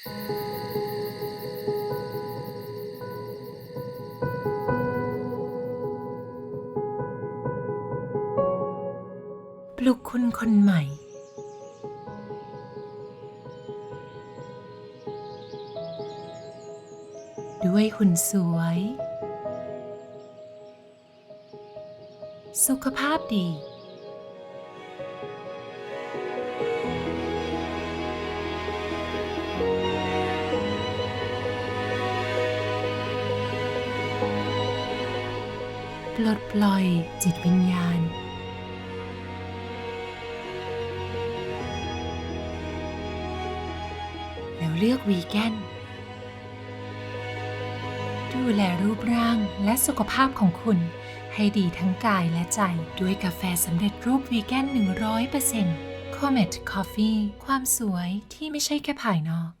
ปลุกคุณคนใหม่ ด้วยหุ่นสวย สุขภาพดี ลดปล่อยจิตวิญญาณ แล้วเลือกวีแกน ดูแลรูปร่างและสุขภาพของคุณ ให้ดีทั้งกายและใจ ด้วยกาแฟสำเร็จรูปวีแกน 100% Comet Coffee ความสวยที่ไม่ใช่แค่ภายนอก